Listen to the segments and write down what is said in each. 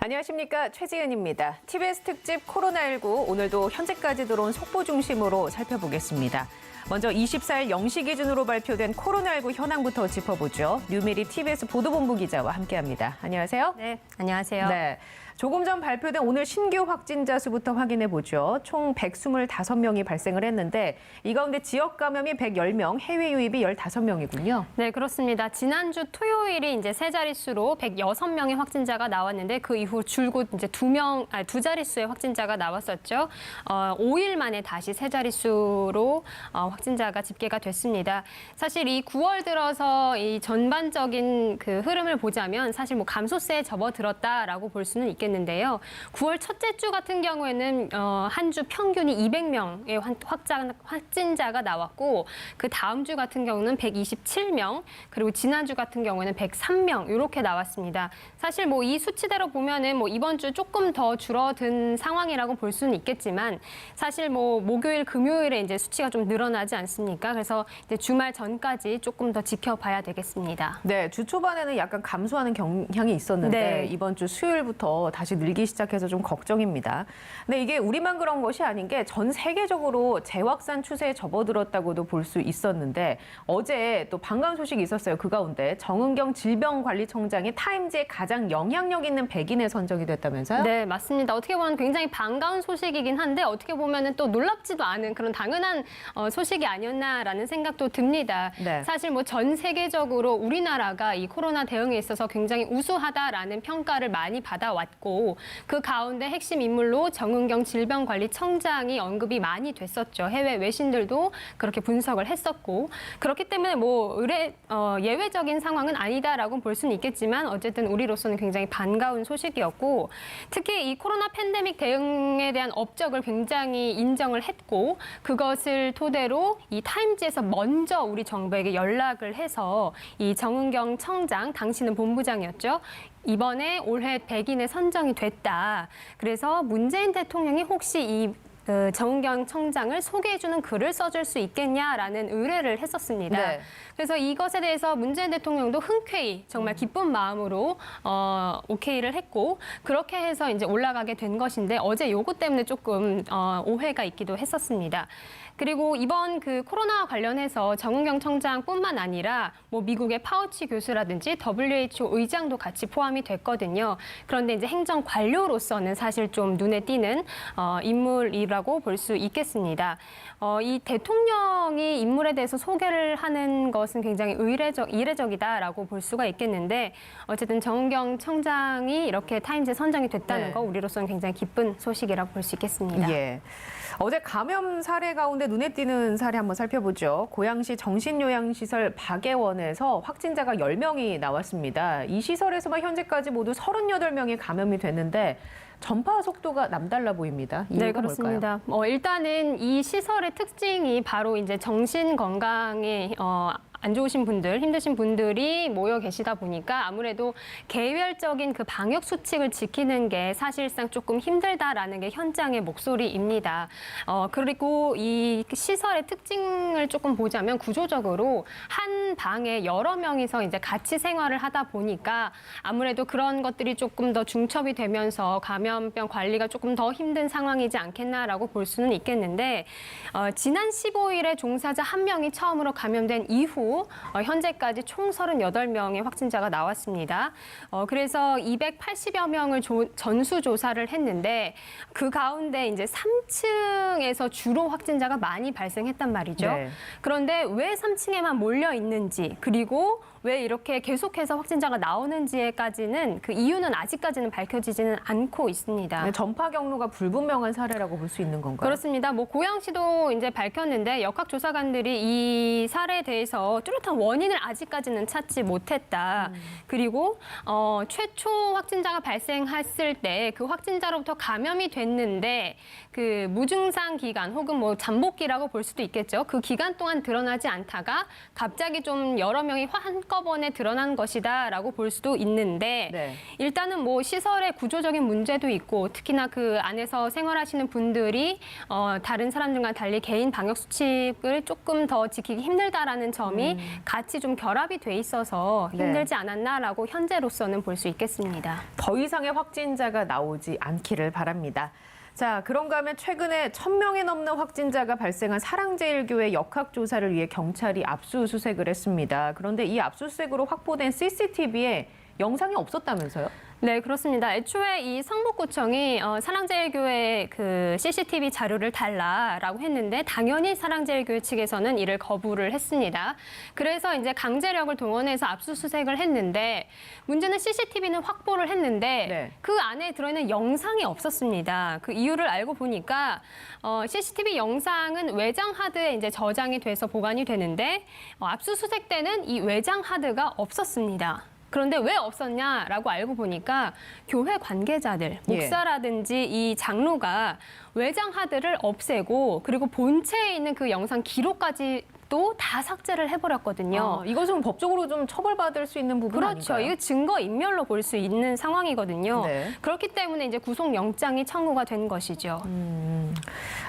안녕하십니까 최지은입니다. TBS 특집 코로나19 오늘도 현재까지 들어온 속보 중심으로 살펴보겠습니다. 먼저 24일 0시 기준으로 발표된 코로나19 현황부터 짚어보죠. 뉴미리 TBS 보도본부 기자와 함께합니다. 안녕하세요. 네, 안녕하세요. 네. 조금 전 발표된 오늘 신규 확진자 수부터 확인해 보죠. 총 125명이 발생을 했는데 이 가운데 지역 감염이 110명, 해외 유입이 15명이군요. 네, 그렇습니다. 지난주 토요일이 이제 세 자릿수로 106명의 확진자가 나왔는데 그 이후 줄곧 이제 두 명, 아니, 두 자릿수의 확진자가 나왔었죠. 어, 5일 만에 다시 세 자릿수로 어, 확진자가 집계가 됐습니다. 사실 이 9월 들어서 이 전반적인 그 흐름을 보자면 사실 뭐 감소세에 접어들었다라고 볼 수는 있겠 는데요. 9월 첫째 주 같은 경우에는 어, 한 주 평균이 200명의 확자, 확진자가 나왔고 그 다음 주 같은 경우는 127명 그리고 지난주 같은 경우에는 103명 이렇게 나왔습니다. 사실 뭐 이 수치대로 보면은 뭐 이번 주 조금 더 줄어든 상황이라고 볼 수는 있겠지만 사실 뭐 목요일 금요일에 이제 수치가 좀 늘어나지 않습니까? 그래서 이제 주말 전까지 조금 더 지켜봐야 되겠습니다. 네, 주 초반에는 약간 감소하는 경향이 있었는데 네. 이번 주 수요일부터 다시 늘기 시작해서 좀 걱정입니다. 근데 이게 우리만 그런 것이 아닌 게 전 세계적으로 재확산 추세에 접어들었다고도 볼 수 있었는데 어제 또 반가운 소식이 있었어요. 그 가운데 정은경 질병관리청장이 타임즈에 가장 영향력 있는 100인에 선정이 됐다면서요? 네, 맞습니다. 어떻게 보면 굉장히 반가운 소식이긴 한데 어떻게 보면은 또 놀랍지도 않은 그런 당연한 어, 소식이 아니었나라는 생각도 듭니다. 네. 사실 뭐 전 세계적으로 우리나라가 이 코로나 대응에 있어서 굉장히 우수하다라는 평가를 많이 받아왔 고 그 가운데 핵심 인물로 정은경 질병관리청장이 언급이 많이 됐었죠. 해외 외신들도 그렇게 분석을 했었고 그렇기 때문에 뭐 의례 어, 예외적인 상황은 아니다라고 볼 수는 있겠지만 어쨌든 우리로서는 굉장히 반가운 소식이었고 특히 이 코로나 팬데믹 대응에 대한 업적을 굉장히 인정을 했고 그것을 토대로 이 타임즈에서 먼저 우리 정부에게 연락을 해서 이 정은경 청장 당시는 본부장이었죠. 이번에 올해 100인에 선정이 됐다. 그래서 문재인 대통령이 혹시 이 어, 정은경 청장을 소개해주는 글을 써줄 수 있겠냐라는 의뢰를 했었습니다. 네. 그래서 이것에 대해서 문재인 대통령도 흔쾌히 정말 기쁜 마음으로 어, 오케이를 했고 그렇게 해서 이제 올라가게 된 것인데 어제 요거 때문에 조금 어, 오해가 있기도 했었습니다. 그리고 이번 그 코로나 관련해서 정은경 청장뿐만 아니라 뭐 미국의 파우치 교수라든지 WHO 의장도 같이 포함이 됐거든요. 그런데 이제 행정 관료로서는 사실 좀 눈에 띄는 어, 인물이라고 볼 수 있겠습니다. 어, 이 대통령이 인물에 대해서 소개를 하는 것은 굉장히 의례적, 이례적이다라고 볼 수가 있겠는데 어쨌든 정은경 청장이 이렇게 타임즈에 선정이 됐다는 네. 거 우리로서는 굉장히 기쁜 소식이라고 볼 수 있겠습니다. 예. 어제 감염 사례 가운데 눈에 띄는 사례 한번 살펴보죠. 고양시 정신요양시설 박예원에서 확진자가 10명이 나왔습니다. 이 시설에서만 현재까지 모두 38명이 감염이 됐는데 전파 속도가 남달라 보입니다. 이유가 네? 그렇습니다. 어, 일단은 이 시설의 특징이 바로 이제 정신 건강에 어, 안 좋으신 분들, 힘드신 분들이 모여 계시다 보니까 아무래도 개별적인 그 방역 수칙을 지키는 게 사실상 조금 힘들다라는 게 현장의 목소리입니다. 어, 그리고 이 시설의 특징을 조금 보자면 구조적으로 한 방에 여러 명이서 이제 같이 생활을 하다 보니까 아무래도 그런 것들이 조금 더 중첩이 되면서 감염병 관리가 조금 더 힘든 상황이지 않겠나라고 볼 수는 있겠는데 어, 지난 15일에 종사자 한 명이 처음으로 감염된 이후 어, 현재까지 총 38명의 확진자가 나왔습니다. 어, 그래서 280여 명을 조- 전수 조사를 했는데 그 가운데 이제 3층에서 주로 확진자가 많이 발생했단 말이죠. 네. 그런데 왜 3층에만 몰려 있는지 그리고 왜 이렇게 계속해서 확진자가 나오는지에까지는 그 이유는 아직까지는 밝혀지지는 않고 있습니다. 네, 전파 경로가 불분명한 사례라고 볼 수 있는 건가요? 그렇습니다. 뭐 고양시도 이제 밝혔는데 역학조사관들이 이 사례에 대해서 뚜렷한 원인을 아직까지는 찾지 못했다. 그리고 어, 최초 확진자가 발생했을 때 그 확진자로부터 감염이 됐는데 그 무증상 기간 혹은 뭐 잠복기라고 볼 수도 있겠죠. 그 기간 동안 드러나지 않다가 갑자기 좀 여러 명이 한꺼번에 드러난 것이다라고 볼 수도 있는데 네. 일단은 뭐 시설의 구조적인 문제도 있고 특히나 그 안에서 생활하시는 분들이 어, 다른 사람들과 달리 개인 방역 수칙을 조금 더 지키기 힘들다라는 점이 같이 좀 결합이 돼 있어서 네. 힘들지 않았나라고 현재로서는 볼 수 있겠습니다. 더 이상의 확진자가 나오지 않기를 바랍니다. 자, 그런가 하면 최근에 1000명이 넘는 확진자가 발생한 사랑제일교회 역학조사를 위해 경찰이 압수수색을 했습니다. 그런데 이 압수수색으로 확보된 CCTV에 영상이 없었다면서요? 네, 그렇습니다. 애초에 이 성북구청이 어, 사랑제일교회 그 CCTV 자료를 달라라고 했는데 당연히 사랑제일교회 측에서는 이를 거부를 했습니다. 그래서 이제 강제력을 동원해서 압수수색을 했는데 문제는 CCTV는 확보를 했는데 네. 그 안에 들어있는 영상이 없었습니다. 그 이유를 알고 보니까 어, CCTV 영상은 외장 하드에 이제 저장이 돼서 보관이 되는데 어, 압수수색 때는 이 외장 하드가 없었습니다. 그런데 왜 없었냐라고 알고 보니까 교회 관계자들, 예. 목사라든지 이 장로가 외장 하드를 없애고 그리고 본체에 있는 그 영상 기록까지도 다 삭제를 해버렸거든요. 어, 이것은 법적으로 좀 처벌받을 수 있는 부분 그렇죠. 아닌가요? 이거 증거 인멸로 볼 수 있는 상황이거든요. 네. 그렇기 때문에 이제 구속 영장이 청구가 된 것이죠. 음,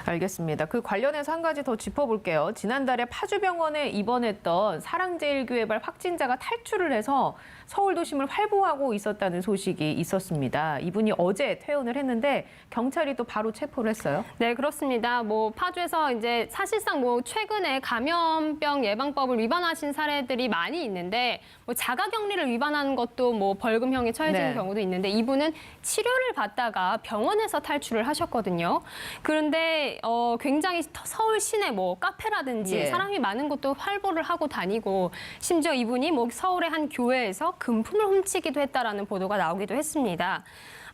알겠습니다. 그 관련해서 한 가지 더 짚어볼게요. 지난달에 파주병원에 입원했던 사랑제일교회발 확진자가 탈출을 해서 서울 도심을 활보하고 있었다는 소식이 있었습니다. 이분이 어제 퇴원을 했는데 경찰이 또 바로 체포를 했어요. 네, 그렇습니다. 뭐 파주에서 이제 사실상 뭐 최근에 감염병 예방법을 위반하신 사례들이 많이 있는데 뭐 자가격리를 위반하는 것도 뭐 벌금형에 처해지는 네. 경우도 있는데 이분은 치료를 받다가 병원에서 탈출을 하셨거든요. 그런데 어 굉장히 터- 서울 시내 뭐 카페라든지 예. 사람이 많은 곳도 활보를 하고 다니고 심지어 이분이 뭐 서울의 한 교회에서 금품을 훔치기도 했다라는 보도가 나오기도 했습니다.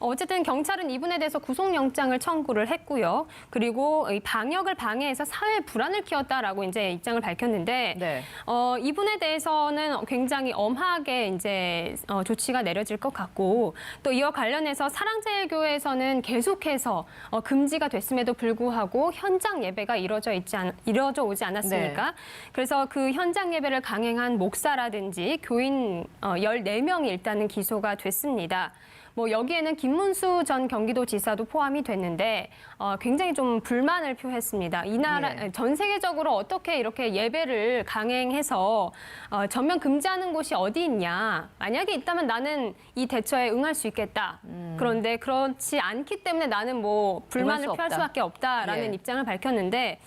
어쨌든 경찰은 이분에 대해서 구속영장을 청구를 했고요. 그리고 이 방역을 방해해서 사회 불안을 키웠다라고 이제 입장을 밝혔는데 네. 어, 이분에 대해서는 굉장히 엄하게 이제 어, 조치가 내려질 것 같고 또 이와 관련해서 사랑제일교회에서는 계속해서 어, 금지가 됐음에도 불구하고 현장 예배가 이루어져 있지 않, 이루어져 오지 않았습니까? 그래서 그 현장 예배를 강행한 목사라든지 교인 어, 14명이 일단은 기소가 됐습니다. 뭐 여기에는 김문수 전 경기도지사도 포함이 됐는데 어, 굉장히 좀 불만을 표했습니다. 이 나라 예. 전 세계적으로 어떻게 이렇게 예배를 강행해서 어, 전면 금지하는 곳이 어디 있냐? 만약에 있다면 나는 이 대처에 응할 수 있겠다. 그런데 그렇지 않기 때문에 나는 뭐 불만을 수 표할. 수밖에 없다라는 예. 입장을 밝혔는데.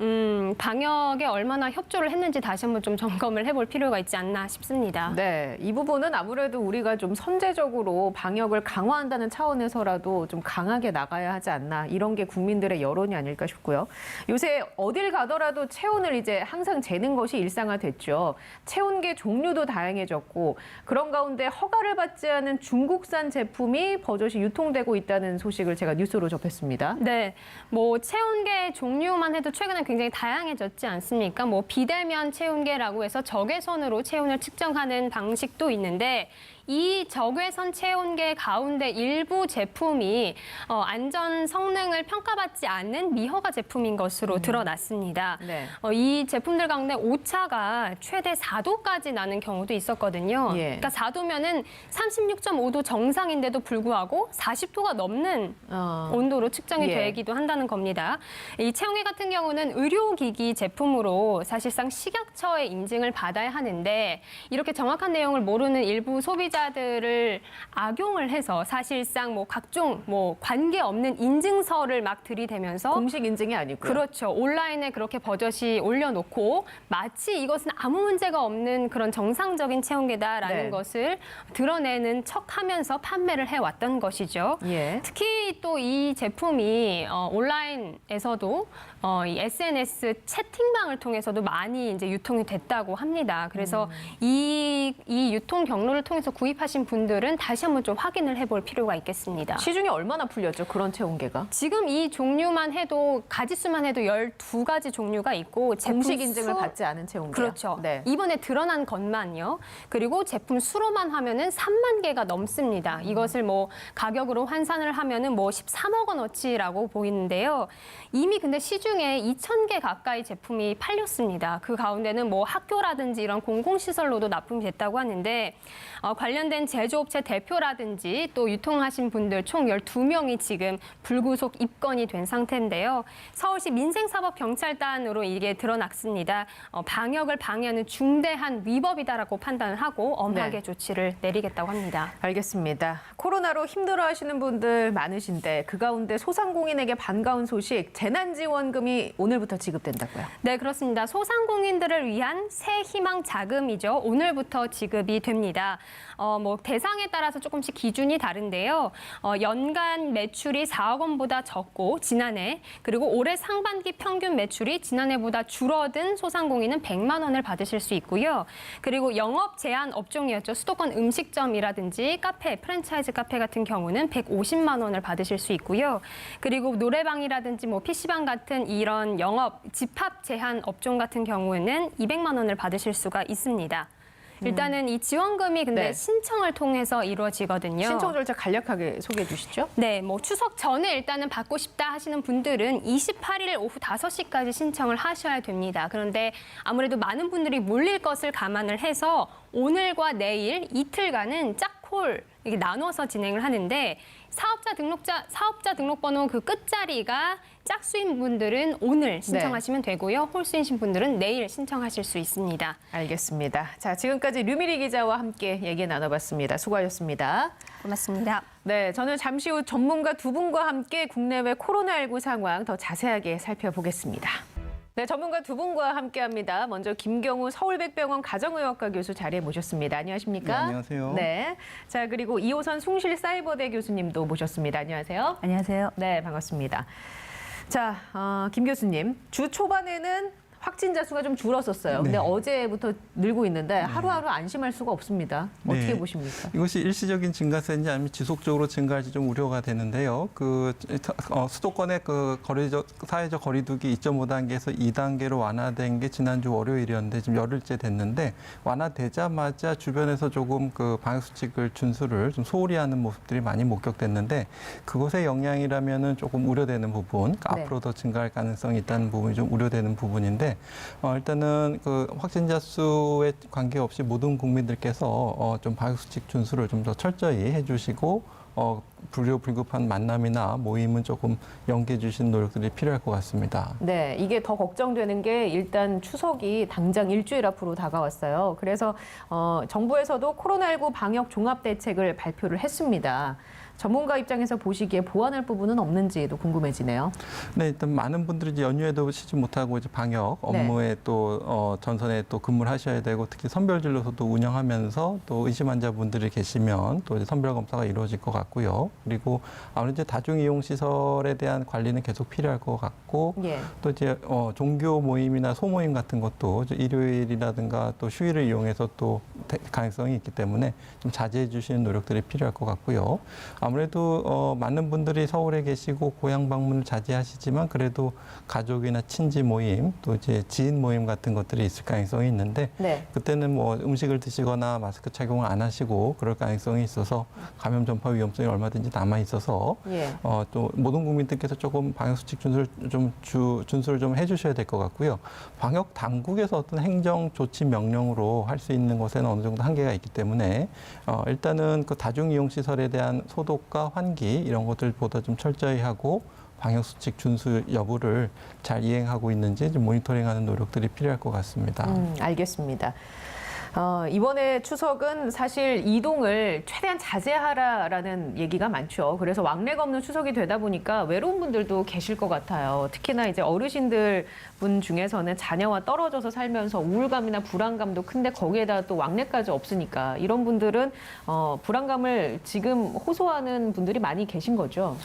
음, 방역에 얼마나 협조를 했는지 다시 한번 좀 점검을 해볼 필요가 있지 않나 싶습니다. 네, 이 부분은 아무래도 우리가 좀 선제적으로 방역을 강화한다는 차원에서라도 좀 강하게 나가야 하지 않나 이런 게 국민들의 여론이 아닐까 싶고요. 요새 어딜 가더라도 체온을 이제 항상 재는 것이 일상화됐죠. 체온계 종류도 다양해졌고 그런 가운데 허가를 받지 않은 중국산 제품이 버젓이 유통되고 있다는 소식을 제가 뉴스로 접했습니다. 네, 뭐 체온계 종류만 해도 최근에 굉장히 다양해졌지 않습니까? 뭐 비대면 체온계라고 해서 적외선으로 체온을 측정하는 방식도 있는데 이 적외선 체온계 가운데 일부 제품이 어, 안전 성능을 평가받지 않는 미허가 제품인 것으로 드러났습니다. 네. 어, 이 제품들 가운데 오차가 최대 4도까지 나는 경우도 있었거든요. 예. 그러니까 4도면은 36.5도 정상인데도 불구하고 40도가 넘는 어, 온도로 측정이 예. 되기도 한다는 겁니다. 이 체온계 같은 경우는 의료기기 제품으로 사실상 식약처의 인증을 받아야 하는데 이렇게 정확한 내용을 모르는 일부 소비자 들을 악용을 해서 사실상 뭐 각종 뭐 관계 없는 인증서를 막 들이대면서 공식 인증이 아니고요. 그렇죠. 온라인에 그렇게 버젓이 올려놓고 마치 이것은 아무 문제가 없는 그런 정상적인 체온계다라는 네. 것을 드러내는 척하면서 판매를 해왔던 것이죠. 예. 특히 또 이 제품이 어, 온라인에서도 어, 이 SNS 채팅방을 통해서도 많이 이제 유통이 됐다고 합니다. 그래서 이, 이 유통 경로를 통해서 구입하신 분들은 다시 한번 좀 확인을 해볼 필요가 있겠습니다. 시중에 얼마나 풀렸죠? 그런 체온계가? 지금 이 종류만 해도 가지수만 해도 12가지 종류가 있고 제품 공식 인증을 수- 받지 않은 체온계. 그렇죠. 네. 이번에 드러난 것만요. 그리고 제품 수로만 하면은 3만 개가 넘습니다. 이것을 뭐 가격으로 환산을 하면은 뭐 13억 원어치라고 보이는데요. 이미 근데 시중 에 2천 개 가까이 제품이 팔렸습니다. 그 가운데는 뭐 학교라든지 이런 공공시설로도 납품이 됐다고 하는데 어, 관련된 제조업체 대표라든지 또 유통하신 분들 총 12명이 지금 불구속 입건이 된 상태인데요. 서울시 민생사법경찰단으로 이게 드러났습니다. 어, 방역을 방해하는 중대한 위법이다라고 판단을 하고 엄하게 네. 조치를 내리겠다고 합니다. 알겠습니다. 코로나로 힘들어하시는 분들 많으신데 그 가운데 소상공인에게 반가운 소식 재난지원금 이 오늘부터 지급된다고요. 네, 그렇습니다. 소상공인들을 위한 새 희망 자금이죠. 오늘부터 지급이 됩니다. 어, 뭐 대상에 따라서 조금씩 기준이 다른데요. 어, 연간 매출이 4억 원보다 적고 지난해 그리고 올해 상반기 평균 매출이 지난해보다 줄어든 소상공인은 100만 원을 받으실 수 있고요. 그리고 영업 제한 업종이었죠. 수도권 음식점이라든지 카페, 프랜차이즈 카페 같은 경우는 150만 원을 받으실 수 있고요. 그리고 노래방이라든지 뭐 PC방 같은 이런 영업 집합 제한 업종 같은 경우에는 200만 원을 받으실 수가 있습니다. 일단은 이 지원금이 근데 네. 신청을 통해서 이루어지거든요. 신청 절차 간략하게 소개해 주시죠. 네, 뭐 추석 전에 일단은 받고 싶다 하시는 분들은 28일 오후 5시까지 신청을 하셔야 됩니다. 그런데 아무래도 많은 분들이 몰릴 것을 감안을 해서 오늘과 내일 이틀간은 짝콜 이렇게 나눠서 진행을 하는데 사업자 등록자 사업자 등록번호 그 끝자리가 짝수인 분들은 오늘 신청하시면 되고요. 홀수이신 분들은 내일 신청하실 수 있습니다. 알겠습니다. 자, 지금까지 류미리 기자와 함께 얘기 나눠봤습니다. 수고하셨습니다. 고맙습니다. 네, 저는 잠시 후 전문가 두 분과 함께 국내외 코로나19 상황 더 자세하게 살펴보겠습니다. 네, 전문가 두 분과 함께합니다. 먼저 김경우 서울백병원 가정의학과 교수 자리에 모셨습니다. 안녕하십니까? 네, 안녕하세요. 네, 자 그리고 이호선 숭실 사이버대 교수님도 모셨습니다. 안녕하세요. 안녕하세요. 네, 반갑습니다. 자, 어, 김 교수님, 주 초반에는 확진자 수가 좀 줄었었어요. 근데 네. 어제부터 늘고 있는데 하루하루 안심할 수가 없습니다. 어떻게 네. 보십니까? 이것이 일시적인 증가세인지 아니면 지속적으로 증가할지 좀 우려가 되는데요. 그 어, 수도권의 그 거리적 사회적 거리두기 2.5단계에서 2단계로 완화된 게 지난주 월요일이었는데 지금 열흘째 됐는데 완화되자마자 주변에서 조금 그 방역 수칙을 준수를 좀 소홀히 하는 모습들이 많이 목격됐는데 그것의 영향이라면은 조금 우려되는 부분, 그러니까 네. 앞으로 더 증가할 가능성이 있다는 부분이 좀 우려되는 부분인데 어, 일단은 그 확진자 수에 관계없이 모든 국민들께서 어, 좀 방역 수칙 준수를 좀 더 철저히 해주시고 어, 불효 불급한 만남이나 모임은 조금 연기해 주시는 노력들이 필요할 것 같습니다. 네, 이게 더 걱정되는 게 일단 추석이 당장 일주일 앞으로 다가왔어요. 그래서 어, 정부에서도 코로나19 방역 종합 대책을 발표를 했습니다. 전문가 입장에서 보시기에 보완할 부분은 없는지도 궁금해지네요. 네, 일단 많은 분들이 이제 연휴에도 쉬지 못하고 이제 방역 네. 업무에 또 어, 전선에 또 근무를 하셔야 되고 특히 선별 진료소도 운영하면서 또 의심 환자분들이 계시면 또 이제 선별 검사가 이루어질 것 같고요. 그리고 아무래도 이제 다중 이용 시설에 대한 관리는 계속 필요할 것 같고 예. 또 이제 어, 종교 모임이나 소모임 같은 것도 일요일이라든가 또 휴일을 이용해서 또 대- 가능성이 있기 때문에 좀 자제해 주시는 노력들이 필요할 것 같고요. 아무래도 어, 많은 분들이 서울에 계시고 고향 방문을 자제하시지만 그래도 가족이나 친지 모임 또 이제 지인 모임 같은 것들이 있을 가능성이 있는데 네. 그때는 뭐 음식을 드시거나 마스크 착용을 안 하시고 그럴 가능성이 있어서 감염 전파 위험성이 얼마든지 남아 있어서 예. 어, 또 모든 국민들께서 조금 방역 수칙 준수를 좀 주, 준수를 좀 해주셔야 될 것 같고요. 방역 당국에서 어떤 행정 조치 명령으로 할 수 있는 것에는 어느 정도 한계가 있기 때문에 어, 일단은 그 다중 이용 시설에 대한 소독과 환기 이런 것들보다 좀 철저히 하고 방역 수칙 준수 여부를 잘 이행하고 있는지 좀 모니터링하는 노력들이 필요할 것 같습니다. 음, 알겠습니다. 어, 이번에 추석은 사실 이동을 최대한 자제하라라는 얘기가 많죠. 그래서 왕래가 없는 추석이 되다 보니까 외로운 분들도 계실 것 같아요. 특히나 이제 어르신들 분 중에서는 자녀와 떨어져서 살면서 우울감이나 불안감도 큰데 거기에다 또 왕래까지 없으니까 이런 분들은 어, 불안감을 지금 호소하는 분들이 많이 계신 거죠.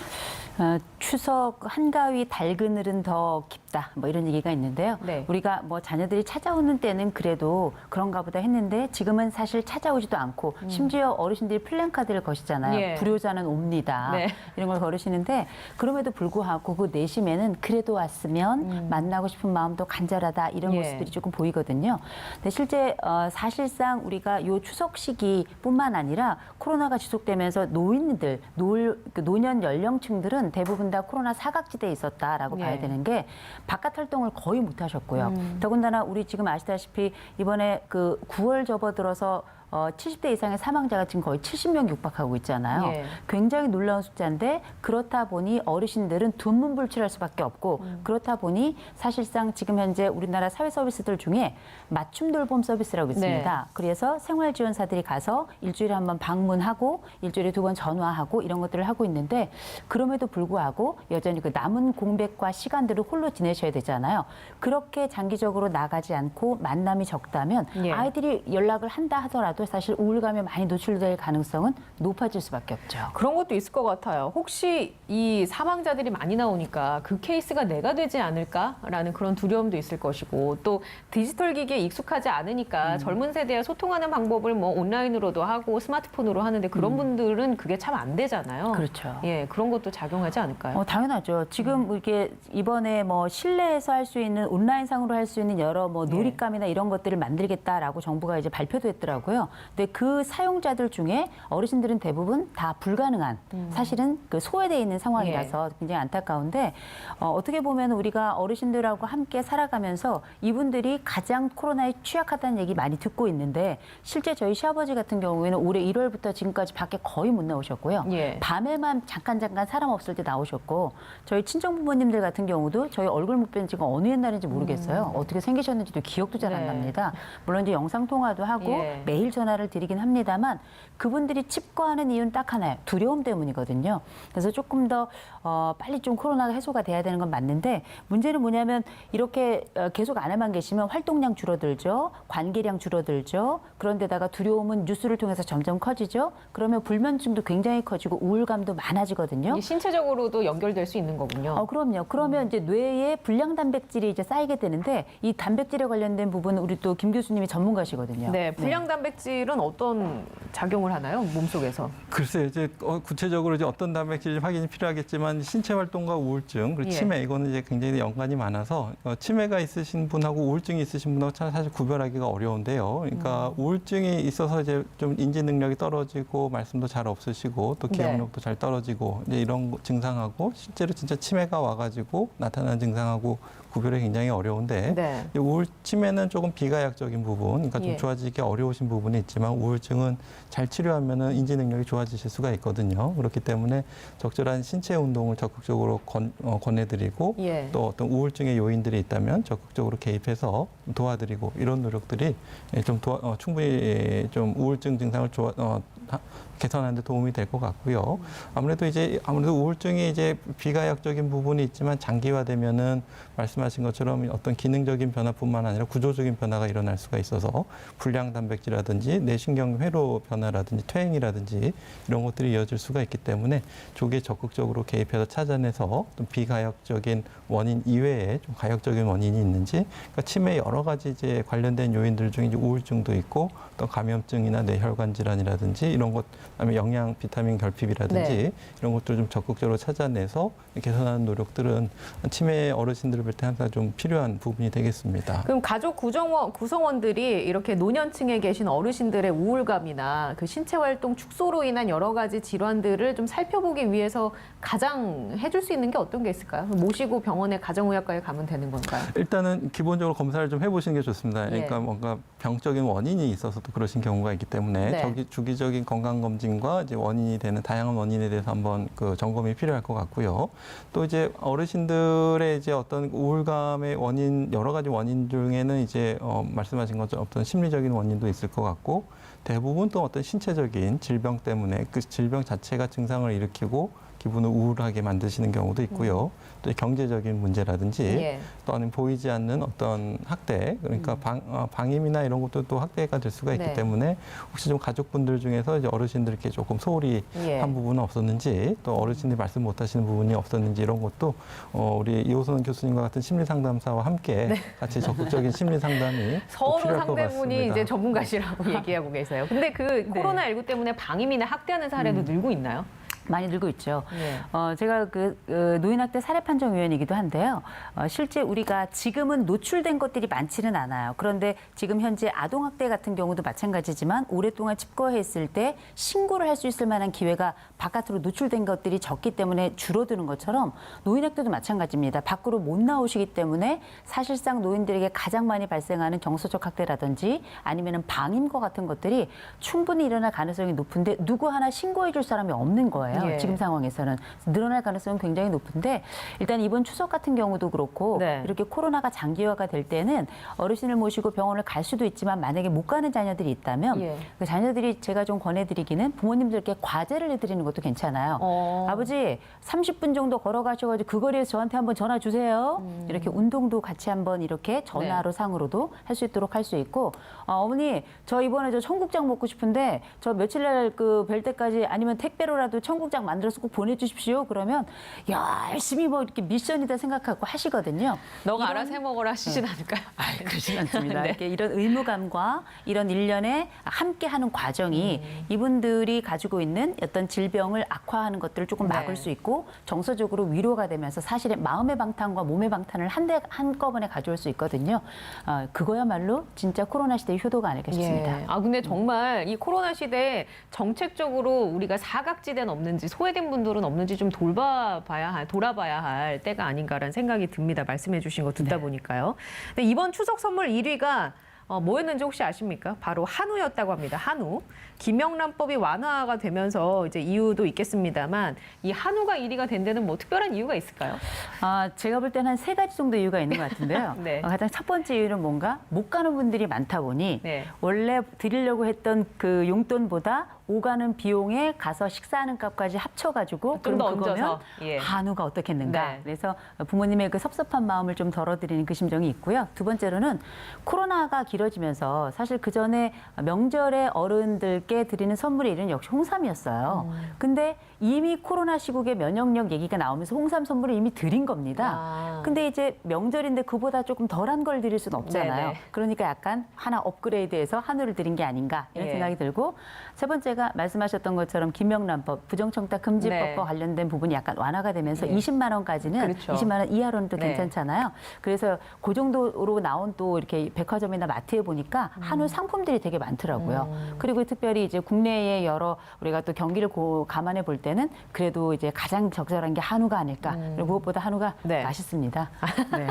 어, 추석 한가위 달그늘은 더 깊다. 뭐 이런 얘기가 있는데요. 네. 우리가 뭐 자녀들이 찾아오는 때는 그래도 그런가 보다 했는데 하시는데 지금은 사실 찾아오지도 않고 심지어 어르신들이 플랜카드를 거시잖아요. 음. 예. 불효자는 옵니다. 네. 이런 걸 걸으시는데 그럼에도 불구하고 그 내심에는 그래도 왔으면 만나고 싶은 마음도 간절하다 이런 음. 예. 모습들이 조금 보이거든요. 근데 실제 어, 사실상 우리가 요 추석 시기뿐만 아니라 코로나가 지속되면서 노인들, 노, 그 노년 연령층들은 대부분 다 코로나 사각지대에 있었다라고 예. 봐야 되는 게 바깥 활동을 거의 못 하셨고요. 음. 더군다나 우리 지금 아시다시피 이번에 그 9월 접어들어서 어, 70대 이상의 사망자가 지금 거의 70명 육박하고 있잖아요. 예. 굉장히 놀라운 숫자인데 그렇다 보니 어르신들은 두문불출할 수밖에 없고 음. 그렇다 보니 사실상 지금 현재 우리나라 사회 서비스들 중에 맞춤 돌봄 서비스라고 있습니다. 네. 그래서 생활 지원사들이 가서 일주일에 한 번 방문하고 일주일에 두 번 전화하고 이런 것들을 하고 있는데 그럼에도 불구하고 여전히 그 남은 공백과 시간들을 홀로 지내셔야 되잖아요. 그렇게 장기적으로 나가지 않고 만남이 적다면 예. 아이들이 연락을 한다 하더라도 사실 우울감에 많이 노출될 가능성은 높아질 수밖에 없죠. 그런 것도 있을 것 같아요. 혹시 이 사망자들이 많이 나오니까 그 케이스가 내가 되지 않을까라는 그런 두려움도 있을 것이고 또 디지털 기기에 익숙하지 않으니까 젊은 세대와 소통하는 방법을 뭐 온라인으로도 하고 스마트폰으로 하는데 그런 분들은 그게 참 안 되잖아요. 그렇죠. 예, 그런 것도 작용하지 않을까요? 어, 당연하죠. 지금 이게 이번에 뭐 실내에서 할 수 있는 온라인상으로 할 수 있는 여러 뭐 예. 놀잇감이나 이런 것들을 만들겠다라고 정부가 이제 발표도 했더라고요. 근데 그 사용자들 중에 어르신들은 대부분 다 불가능한 사실은 그 소외돼 있는 상황이라서 굉장히 안타까운데 어, 어떻게 보면 우리가 어르신들하고 함께 살아가면서 이분들이 가장 코로나에 취약하다는 얘기 많이 듣고 있는데 실제 저희 시아버지 같은 경우에는 올해 1월부터 지금까지 밖에 거의 못 나오셨고요. 예. 밤에만 잠깐 잠깐 사람 없을 때 나오셨고 저희 친정 부모님들 같은 경우도 저희 얼굴 못 뵌 지가 어느 옛날인지 모르겠어요. 어떻게 생기셨는지도 기억도 잘안 음. 네. 납니다. 물론 이제 영상 통화도 하고 예. 매일 전화를 드리긴 합니다만 그분들이 칩거하는 이유는 딱 하나예요. 두려움 때문이거든요. 그래서 조금 더 어, 빨리 좀 코로나가 해소가 돼야 되는 건 맞는데 문제는 뭐냐면 이렇게 어, 계속 안에만 계시면 활동량 줄어들죠. 관계량 줄어들죠. 그런데다가 두려움은 뉴스를 통해서 점점 커지죠. 그러면 불면증도 굉장히 커지고 우울감도 많아지거든요. 신체적으로도 연결될 수 있는 거군요. 어, 그럼요. 그러면 이제 뇌에 불량 단백질이 이제 쌓이게 되는데 이 단백질에 관련된 부분은 우리 또 김 교수님이 전문가시거든요. 네, 불량 단백질은 어떤 작용을 하나요? 몸속에서? 글쎄요, 이제 어, 구체적으로 이제 어떤 단백질이 확인이 필요하겠지만 신체 활동과 우울증 그리고 예. 치매 이거는 이제 굉장히 연관이 많아서 어, 치매가 있으신 분하고 우울증이 있으신 분하고 차- 사실 구별하기가 어려운데요. 그러니까 음. 우울증이 있어서 이제 좀 인지 능력이 떨어지고 말씀도 잘 없으시고 또 네. 기억력도 잘 떨어지고 이제 이런 거- 증상하고 실제로 진짜 치매가 와가지고 나타나는 증상하고 구별이 굉장히 어려운데 네. 이 우울 치매는 조금 비가약적인 부분, 그러니까 좀 예. 좋아지기 어려우신 부분이 있지만 우울증은 잘 치료하면은 인지 능력이 좋아지실 수가 있거든요. 그렇기 때문에 적절한 신체 운동을 적극적으로 권, 어, 권해드리고 예. 또 어떤 우울증의 요인들이 있다면 적극적으로 개입해서 도와드리고 이런 노력들이 예, 좀 도와, 어, 충분히 좀 우울증 증상을 좋아, 어, 하- 개선하는 데 도움이 될 것 같고요. 아무래도 이제 아무래도 우울증이 이제 비가역적인 부분이 있지만 장기화되면은 말씀하신 것처럼 어떤 기능적인 변화뿐만 아니라 구조적인 변화가 일어날 수가 있어서 불량 단백질이라든지 뇌신경 회로 변화라든지 퇴행이라든지 이런 것들이 이어질 수가 있기 때문에 조기에 적극적으로 개입해서 찾아내서 또 비가역적인 원인 이외에 좀 가역적인 원인이 있는지 그러니까 치매 여러 가지 이제 관련된 요인들 중에 이제 우울증도 있고 또 감염증이나 뇌혈관 질환이라든지 이런 것 그다음에 영양 비타민 결핍이라든지 네. 이런 것들을 좀 적극적으로 찾아내서 개선하는 노력들은 치매 어르신들을 볼 때 항상 좀 필요한 부분이 되겠습니다. 그럼 가족 구성원, 구성원들이 이렇게 노년층에 계신 어르신들의 우울감이나 그 신체 활동 축소로 인한 여러 가지 질환들을 좀 살펴보기 위해서 가장 해줄 수 있는 게 어떤 게 있을까요? 모시고 병원에 가정의학과에 가면 되는 건가요? 일단은 기본적으로 검사를 좀 해보시는 게 좋습니다. 예. 그러니까 뭔가 병적인 원인이 있어서 또 그러신 경우가 있기 때문에 네. 저기 주기적인 건강 검진 과 이제 원인이 되는 다양한 원인에 대해서 한번 그 점검이 필요할 것 같고요. 또 이제 어르신들의 이제 어떤 우울감의 원인 여러 가지 원인 중에는 이제 어, 말씀하신 것처럼 어떤 심리적인 원인도 있을 것 같고 대부분 또 어떤 신체적인 질병 때문에 그 질병 자체가 증상을 일으키고 기분을 우울하게 만드시는 경우도 있고요. 또 경제적인 문제라든지 예. 또 아니면 보이지 않는 어떤 학대 그러니까 방, 어, 방임이나 이런 것도 또 학대가 될 수가 있기 네. 때문에 혹시 좀 가족분들 중에서 이제 어르신들께 조금 소홀히 예. 한 부분은 없었는지 또 어르신들이 말씀 못 하시는 부분이 없었는지 이런 것도 어, 우리 이호선 교수님과 같은 심리 상담사와 함께 같이 적극적인 심리 상담이 또 네. 서로 상대분이. 이제 전문가시라고 얘기하고 계세요. 근데 그 코로나 19 때문에 방임이나 학대하는 사례도 늘고 있나요? 많이 늘고 있죠. 예. 어, 제가 그 어, 노인학대 사례판정위원이기도 한데요. 어, 실제 우리가 지금은 노출된 것들이 많지는 않아요. 그런데 지금 현재 아동학대 같은 경우도 마찬가지지만 오랫동안 칩거했을 때 신고를 할 수 있을 만한 기회가 바깥으로 노출된 것들이 적기 때문에 줄어드는 것처럼 노인학대도 마찬가지입니다. 밖으로 못 나오시기 때문에 사실상 노인들에게 가장 많이 발생하는 정서적 학대라든지 아니면 방임과 같은 것들이 충분히 일어날 가능성이 높은데 누구 하나 신고해 줄 사람이 없는 거예요. 예. 지금 상황에서는 늘어날 가능성은 굉장히 높은데 일단 이번 추석 같은 경우도 그렇고 네. 이렇게 코로나가 장기화가 될 때는 어르신을 모시고 병원을 갈 수도 있지만 만약에 못 가는 자녀들이 있다면 예. 그 자녀들이 제가 좀 권해드리기는 부모님들께 과제를 해드리는 것도 괜찮아요. 어. 아버지 30분 정도 걸어가셔가지고 그 거리에서 저한테 한번 전화 주세요. 음. 이렇게 운동도 같이 한번 이렇게 네. 전화로 상으로도 할 수 있도록 할 수 있고 어, 머니 저 이번에 저 청국장 먹고 싶은데 저 며칠 날 그 뵐 때까지 아니면 택배로라도 청국 장 만들어서 꼭 보내주십시오. 그러면 열심히 뭐 이렇게 미션이다 생각하고 하시거든요. 너가 이런- 알아서 해먹어라 하시진 않을까요? 아이, 그러진 않습니다. 네. 이렇게 이런 의무감과 이런 일련의 함께하는 과정이 음. 이분들이 가지고 있는 어떤 질병을 악화하는 것들을 조금 네. 막을 수 있고 정서적으로 위로가 되면서 사실은 마음의 방탄과 몸의 방탄을 한데 한꺼번에 가져올 수 있거든요. 어, 그거야말로 진짜 코로나 시대의 효도가 아닐까 싶습니다. 예. 아 근데 정말 이 코로나 시대에 정책적으로 우리가 사각지대는 없는 지 소외된 분들은 없는지 좀 돌봐봐야 할, 돌아봐야 할 때가 아닌가라는 생각이 듭니다. 말씀해 주신 거 듣다 보니까요. 근데 이번 추석 선물 1위가 어, 뭐였는지 혹시 아십니까? 바로 한우였다고 합니다. 한우. 김영란법이 완화가 되면서 이제 이유도 있겠습니다만 이 한우가 1위가 된 데는 뭐 특별한 이유가 있을까요? 아, 제가 볼 때는 한 세 가지 정도 이유가 있는 것 같은데요. 네. 어, 가장 첫 번째 이유는 뭔가 못 가는 분들이 많다 보니 네. 원래 드리려고 했던 그 용돈보다 오가는 비용에 가서 식사하는 값까지 합쳐가지고 좀더 그럼 그거면 얹어서, 예. 한우가 어떻겠는가. 네. 그래서 부모님의 그 섭섭한 마음을 좀 덜어드리는 그 심정이 있고요. 두 번째로는 코로나가 길 어지면서 사실 그 전에 명절에 어른들께 드리는 선물의 일은 역시 홍삼이었어요. 음. 근데 이미 코로나 시국에 면역력 얘기가 나오면서 홍삼 선물을 이미 드린 겁니다. 아. 근데 이제 명절인데 그보다 조금 덜한 걸 드릴 수는 없잖아요. 네네. 그러니까 약간 하나 업그레이드해서 한우를 드린 게 아닌가 이런 예. 생각이 들고 세 번째가 말씀하셨던 것처럼 김명란법 부정청탁 금지법과 네. 관련된 부분이 약간 완화가 되면서 예. 20만 원까지는 그렇죠. 20만 원 이하로는 또 네. 괜찮잖아요. 그래서 그 정도로 나온 또 이렇게 백화점이나 마트 에 보니까 음. 한우 상품들이 되게 많더라고요. 그리고 특별히 이제 국내의 여러 우리가 또 경기를 고, 감안해 볼 때는 그래도 이제 가장 적절한 게 한우가 아닐까. 그리고 무엇보다 한우가 음. 네. 맛있습니다. 네.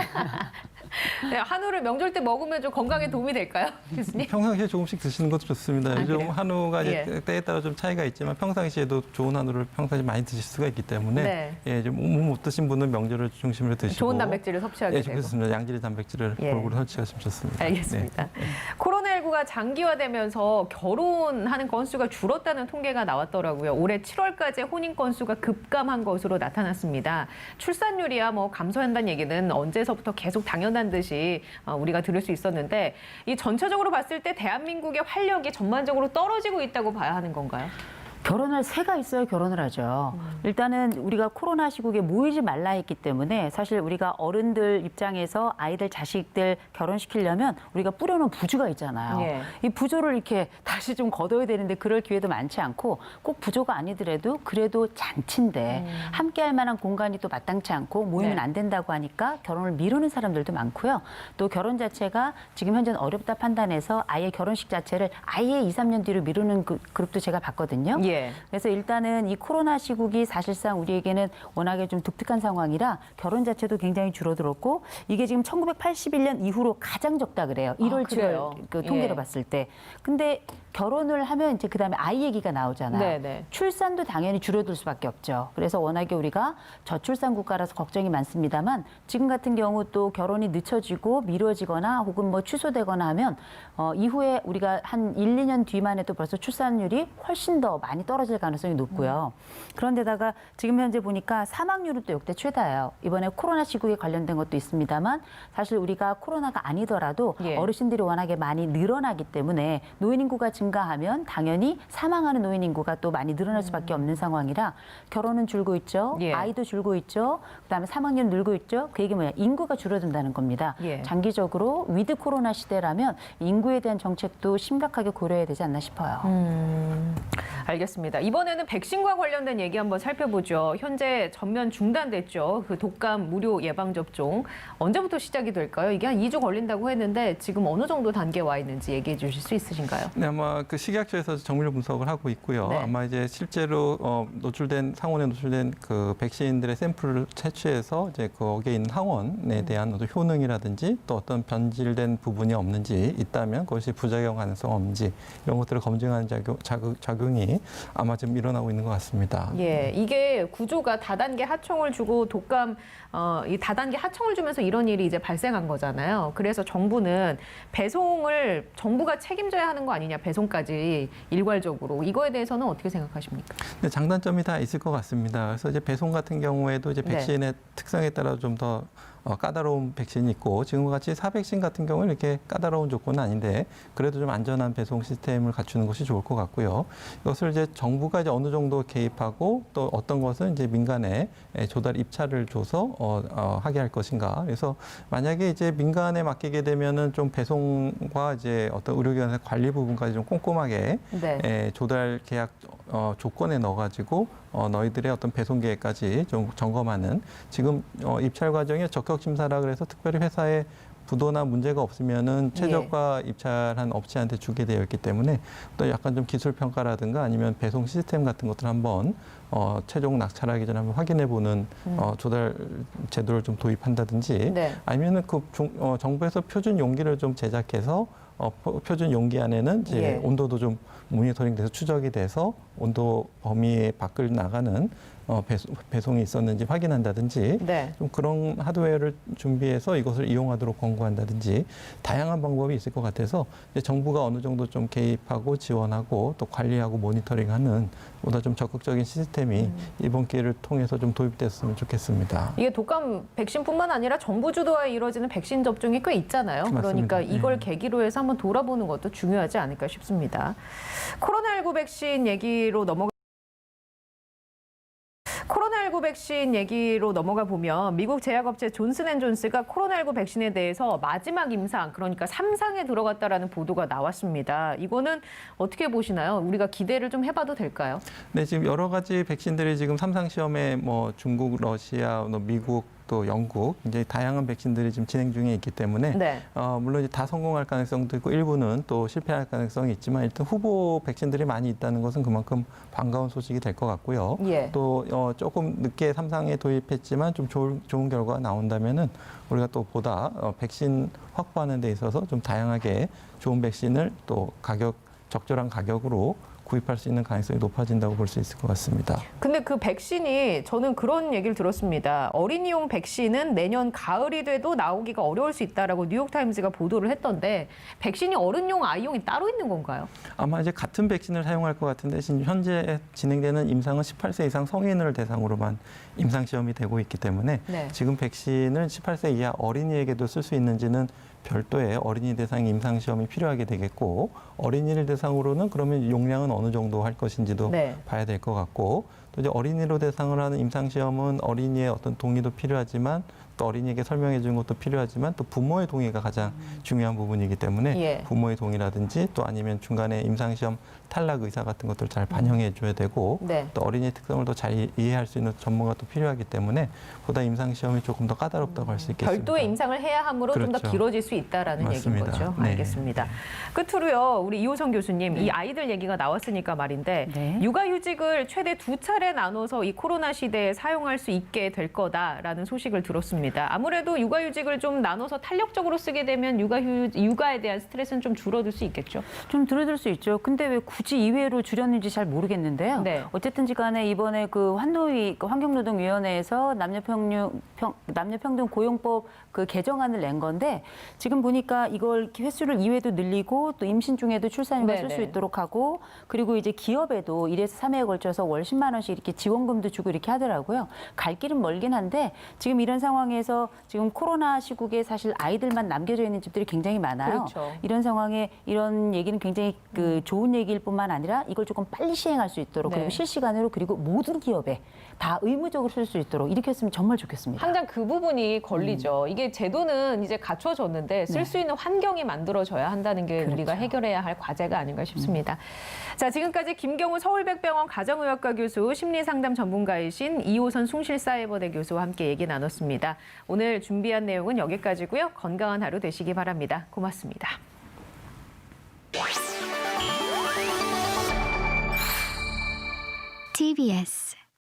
네, 한우를 명절 때 먹으면 좀 건강에 도움이 될까요, 교수님? 평상시에 조금씩 드시는 것도 좋습니다. 요즘 그래요? 한우가 이제 예. 때에 따라 좀 차이가 있지만 평상시에도 좋은 한우를 평상시 많이 드실 수가 있기 때문에 네. 예, 좀못 드신 분은 명절을 중심으로 드시고 좋은 단백질을 섭취하게 예, 되고. 좋습니다. 양질의 단백질을 예. 골고루 섭취하시면 좋습니다. 알겠습니다. 네. 코로나19가 장기화되면서 결혼하는 건수가 줄었다는 통계가 나왔더라고요. 올해 7월까지 혼인 건수가 급감한 것으로 나타났습니다. 출산율이야 뭐 감소한다는 얘기는 언제서부터 계속 당연한 듯이 어, 우리가 들을 수 있었는데 이 전체적으로 봤을 때 대한민국의 활력이 전반적으로 떨어지고 있다고 봐야 하는 건가요? 결혼할 새가 있어야 결혼을 하죠. 일단은 우리가 코로나 시국에 모이지 말라 했기 때문에 사실 우리가 어른들 입장에서 아이들 자식들 결혼시키려면 우리가 뿌려놓은 부조가 있잖아요. 예. 이 부조를 이렇게 다시 좀 걷어야 되는데 그럴 기회도 많지 않고 꼭 부조가 아니더라도 그래도 잔치인데 함께 할 만한 공간이 또 마땅치 않고 모이면 네. 안 된다고 하니까 결혼을 미루는 사람들도 많고요. 또 결혼 자체가 지금 현재는 어렵다 판단해서 아예 결혼식 자체를 아예 2, 3년 뒤로 미루는 그 그룹도 제가 봤거든요. 예. 그래서 일단은 이 코로나 시국이 사실상 우리에게는 워낙에 좀 독특한 상황이라 결혼 자체도 굉장히 줄어들었고 이게 지금 1981년 이후로 가장 적다 그래요. 1월, 아, 그래요? 7월 그 통계로 예. 봤을 때. 근데 결혼을 하면 이제 그다음에 아이 얘기가 나오잖아요. 네, 네. 출산도 당연히 줄어들 수밖에 없죠. 그래서 워낙에 우리가 저출산 국가라서 걱정이 많습니다만 지금 같은 경우 또 결혼이 늦춰지고 미뤄지거나 혹은 뭐 취소되거나 하면 어, 이후에 우리가 한 1, 2년 뒤만 해도 벌써 출산율이 훨씬 더 많이 떨어질 가능성이 높고요. 그런데다가 지금 현재 보니까 사망률은 또 역대 최다예요. 이번에 코로나 시국에 관련된 것도 있습니다만 사실 우리가 코로나가 아니더라도 예. 어르신들이 워낙에 많이 늘어나기 때문에 노인 인구가 증가하면 당연히 사망하는 노인 인구가 또 많이 늘어날 수밖에 없는 상황이라 결혼은 줄고 있죠. 예. 아이도 줄고 있죠. 그다음에 사망률 늘고 있죠. 그 얘기 뭐야? 인구가 줄어든다는 겁니다. 예. 장기적으로 위드 코로나 시대라면 인구에 대한 정책도 심각하게 고려해야 되지 않나 싶어요. 음, 알겠습니다. 이번에는 백신과 관련된 얘기 한번 살펴보죠. 현재 전면 중단됐죠. 그 독감 무료 예방 접종 언제부터 시작이 될까요? 이게 한 2주 걸린다고 했는데 지금 어느 정도 단계에 와 있는지 얘기해 주실 수 있으신가요? 네, 아마 그 식약처에서 정밀 분석을 하고 있고요. 네. 아마 이제 실제로 어, 노출된 상온에 노출된 그 백신들의 샘플을 채취해서 이제 거기에 있는 항원에 대한 어떤 효능이라든지 또 어떤 변질된 부분이 없는지 있다면 그것이 부작용 가능성 없는지 이런 것들을 검증하는 작용, 자극, 작용 이 아마 지금 일어나고 있는 것 같습니다. 예, 이게 구조가 다단계 하청을 주고 독감 어, 이 다단계 하청을 주면서 이런 일이 이제 발생한 거잖아요. 그래서 정부는 배송을 정부가 책임져야 하는 거 아니냐 배송 까지 일괄적으로 이거에 대해서는 어떻게 생각하십니까? 근데 장단점이 다 있을 것 같습니다. 그래서 이제 배송 같은 경우에도 이제 네. 백신의 특성에 따라 좀 더 어, 까다로운 백신이 있고 지금과 같이 사백신 같은 경우는 이렇게 까다로운 조건은 아닌데 그래도 좀 안전한 배송 시스템을 갖추는 것이 좋을 것 같고요. 이것을 이제 정부가 이제 어느 정도 개입하고 또 어떤 것은 이제 민간에 에, 조달 입찰을 줘서 어, 어, 하게 할 것인가. 그래서 만약에 이제 민간에 맡기게 되면은 좀 배송과 이제 어떤 의료기관의 관리 부분까지 좀 꼼꼼하게 네. 에, 조달 계약 어, 조건에 넣어가지고 어, 너희들의 어떤 배송 계획까지 좀 점검하는 지금 어, 입찰 과정에 적격 심사라 그래서 특별히 회사에 부도나 문제가 없으면은 최저가 입찰한 업체한테 주게 되어 있기 때문에 또 약간 좀 기술 평가라든가 아니면 배송 시스템 같은 것들 한번 어, 최종 낙찰하기 전에 한번 확인해 보는 어, 조달 제도를 좀 도입한다든지 네. 아니면은 그 종- 어, 정부에서 표준 용기를 좀 제작해서 어, 표- 표준 용기 안에는 이제 예. 온도도 좀 모니터링돼서 추적이 돼서 온도 범위 밖을 나가는 어, 배송, 배송 이 있었는지 확인한다든지 네. 좀 그런 하드웨어를 준비해서 이것을 이용하도록 권고한다든지 다양한 방법이 있을 것 같아서 정부가 어느 정도 좀 개입하고 지원하고 또 관리하고 모니터링하는 보다 좀 적극적인 시스템이 음. 이번 기회를 통해서 좀 도입됐으면 좋겠습니다. 이게 독감 백신뿐만 아니라 정부 주도하에 이루어지는 백신 접종이 꽤 있잖아요. 그러니까 맞습니다. 이걸 네. 계기로 해서 한번 돌아보는 것도 중요하지 않을까 싶습니다. 코로나19 백신 얘기 로 넘어가 코로나19 백신 얘기로 넘어가 보면 미국 제약업체 존슨앤존스가 코로나19 백신에 대해서 마지막 임상 그러니까 삼상에 들어갔다라는 보도가 나왔습니다. 이거는 어떻게 보시나요? 우리가 기대를 좀 해봐도 될까요? 네, 지금 여러 가지 백신들이 지금 삼상 시험에 뭐 중국, 러시아, 뭐 미국 또 영국 굉장히 다양한 백신들이 지금 진행 중에 있기 때문에 네. 어, 물론 이제 다 성공할 가능성도 있고 일부는 또 실패할 가능성이 있지만 일단 후보 백신들이 많이 있다는 것은 그만큼 반가운 소식이 될 것 같고요. 예. 또 어, 조금 늦게 삼상에 도입했지만 좀 좋은, 좋은 결과가 나온다면은 우리가 또 보다 어, 백신 확보하는 데 있어서 좀 다양하게 좋은 백신을 또 가격 적절한 가격으로 구입할 수 있는 가능성이 높아진다고 볼 수 있을 것 같습니다. 근데 그 백신이 저는 그런 얘기를 들었습니다. 어린이용 백신은 내년 가을이 돼도 나오기가 어려울 수 있다라고 뉴욕타임즈가 보도를 했던데 백신이 어른용, 아이용이 따로 있는 건가요? 아마 이제 같은 백신을 사용할 것 같은데 지금 현재 진행되는 임상은 18세 이상 성인을 대상으로만 임상 시험이 되고 있기 때문에 네. 지금 백신을 18세 이하 어린이에게도 쓸 수 있는지는 별도의 어린이 대상 임상 시험이 필요하게 되겠고 어린이를 대상으로는 그러면 용량은 어느 정도 할 것인지도 네. 봐야 될 것 같고 또 이제 어린이로 대상을 하는 임상 시험은 어린이의 어떤 동의도 필요하지만 또 어린이에게 설명해 주는 것도 필요하지만 또 부모의 동의가 가장 중요한 부분이기 때문에 예. 부모의 동의라든지 또 아니면 중간에 임상 시험 탈락 의사 같은 것들을 잘 반영해 줘야 되고 네. 또 어린이의 특성을 더 잘 이해할 수 있는 전문가도 필요하기 때문에 보다 임상 시험이 조금 더 까다롭다고 할 수 있겠습니다. 별도의 임상을 해야 더 그렇죠. 길어질 수 있다라는 얘기인 맞습니다. 거죠. 네. 알겠습니다. 끝으로요, 우리 이호성 교수님, 이 아이들 얘기가 나왔으니까 말인데 네. 육아휴직을 최대 두 차례 차례 나눠서 이 코로나 시대에 사용할 수 있게 될 거다라는 소식을 들었습니다. 아무래도 육아휴직을 좀 나눠서 탄력적으로 쓰게 되면 육아휴 육아에 대한 스트레스는 좀 줄어들 수 있겠죠. 좀 줄어들 수 있죠. 근데 왜 굳이 2회로 줄였는지 잘 모르겠는데요. 네. 어쨌든지 간에 이번에 그 환노위 그 환경노동위원회에서 남녀평등 평, 남녀평등 고용법 그 개정안을 낸 건데 지금 보니까 이걸 횟수를 2회도 늘리고 또 임신 중에도 출산휴가 쓸수 네네. 있도록 하고 그리고 이제 기업에도 1에서 3회에 걸쳐서 월 10만 원씩 이렇게 지원금도 주고 이렇게 하더라고요. 갈 길은 멀긴 한데 지금 이런 상황에서 지금 코로나 시국에 사실 아이들만 남겨져 있는 집들이 굉장히 많아요. 그렇죠. 이런 상황에 이런 얘기는 굉장히 그 좋은 얘기일 뿐만 아니라 이걸 조금 빨리 시행할 수 있도록 네. 그리고 실시간으로 그리고 모든 기업에 다 의무적으로 쓸 수 있도록 이렇게 했으면 정말 좋겠습니다. 항상 그 부분이 걸리죠. 이게 제도는 이제 갖춰졌는데 쓸수 있는 환경이 만들어져야 한다는 게 우리가 해결해야 할 과제가 아닌가 싶습니다. 자, 지금까지 김경우 서울백병원 가정의학과 교수, 심리상담 전문가이신 이호선 숭실사회버대 교수와 함께 얘기 나눴습니다. 오늘 준비한 내용은 여기까지고요. 건강한 하루 되시기 바랍니다. 고맙습니다. TBS